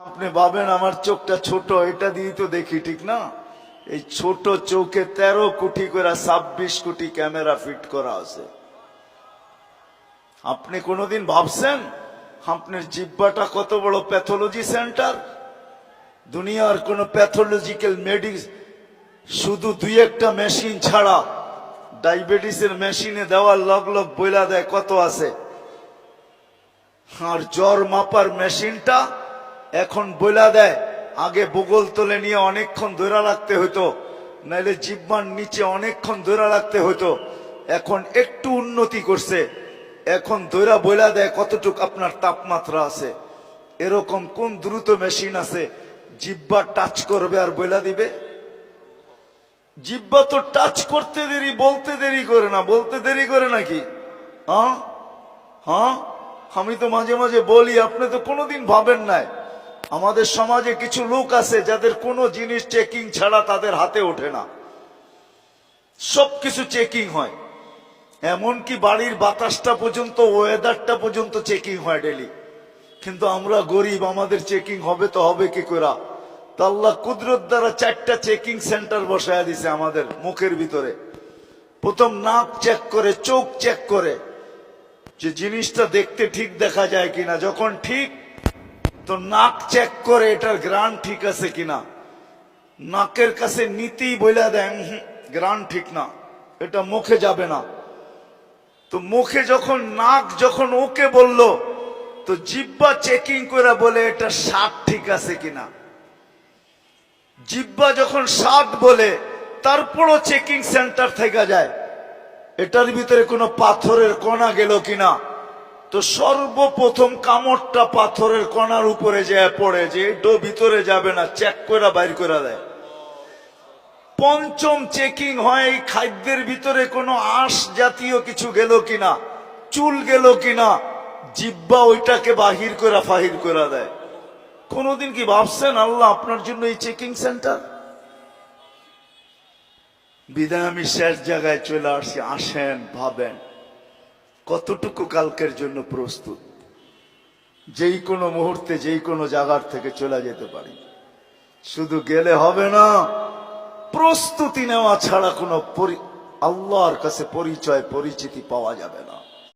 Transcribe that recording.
আপনি ভাবেন আমার চোখটা ছোট, এটা দিয়ে তো দেখি, ঠিক না? এই ছোট চোখে তেরো কোটি করে ছাব্বিশ কোটি ক্যামেরা ফিট করা আছে। আপনি কোনোদিন ভাবছেন আপনার জিব্বাটা কত বড় প্যাথোলজি সেন্টার? দুনিয়ার কোন প্যাথোলজিক্যাল মেডিস শুধু দুই একটা মেশিন ছাড়া ডায়াবেটিসের মেশিনে দেওয়ার লগ লগ বইলা দেয় কত আছে? আর জ্বর মাপার মেশিনটা এখন বইলা দেয়, আগে বগল তোলে নিয়ে অনেকক্ষণ ধরে রাখতে হতো নাইলে জিব্বার নিচে অনেকক্ষণ ধরে রাখতে হতো এখন একটু উন্নতি করছে। এখন দৈরা বইলা দেয় কতটুক আপনার তাপমাত্রা আছে। এরকম কোন দ্রুত মেশিন আছে, জিব্বা টাচ করবে আর বইলা দিবে? জিব্বা তো টাচ করতে দেরি, বলতে দেরি করে না, বলতে দেরি করে নাকি? হ্যাঁ হ্যাঁ আমি তো মাঝে মাঝে বলি, আপনি তো কোনোদিন ভাবেন নাই। আমাদের সমাজে কিছু লোক আছে যাদের কোনো জিনিস চেকিং ছাড়া তাদের হাতে ওঠে না। সবকিছু চেকিং হয়। এমনকি বাড়ির বাতাসটা পর্যন্ত ওয়েদারটা পর্যন্ত চেকিং হয় ডেলি কিন্তু আমরা গরিব, আমাদের চেকিং হবে তো হবে কি করে তা আল্লাহ কুদরত দ্বারা চারটা চেকিং সেন্টার বসায় দিছে আমাদের মুখের ভিতরে। প্রথম নাক চেক করে, চোখ চেক করে। যে জিনিসটা দেখতে ঠিক দেখা যায় কিনা, যখন ঠিক তো নাক চেক করে এটার গ্রান ঠিক আছে কিনা? নাকের কাছে নীতি বইলা দেন গ্রান ঠিক না, এটা মুখে যাবে না। তো মুখে যখন, নাক যখন ওকে বলল, তো জিব্বা চেকিং করে বলে, এটা স্বাদ ঠিক আছে কিনা? জিব্বা যখন স্বাদ বলে, তারপরও চেকিং সেন্টার থেকে যায়। এটার ভিতরে কোনো পাথরের কণা গেল কিনা? তো সর্বপ্রথম কামড়টা পাথরের কণার উপরে যে পড়ে যে ডো ভিতরে যাবে না, চেক করে বাইর করে দেয়। পঞ্চম চেকিং হয় এই খাদ্যের ভিতরে কোনো আঁশ জাতীয় কিছু গেল কিনা, চুল গেল কিনা, জিব্বা ওইটাকে বাহির করে, ফাহির করে দেয়। কোনোদিন কি ভাবছেন আল্লাহ আপনার জন্য এই চেকিং সেন্টার? বিদায় আমি শেষ জায়গায় চলে আসছি আসেন, ভাবেন। কতটুকু কালকের জন্য প্রস্তুত? যেই কোনো মুহূর্তে, যেই কোনো জায়গার থেকে চলে যেতে পারি। শুধু গেলে হবে না, প্রস্তুতি নেওয়া ছাড়া কোনো আল্লাহর কাছে পরিচয়, পরিচিতি পাওয়া যাবে না।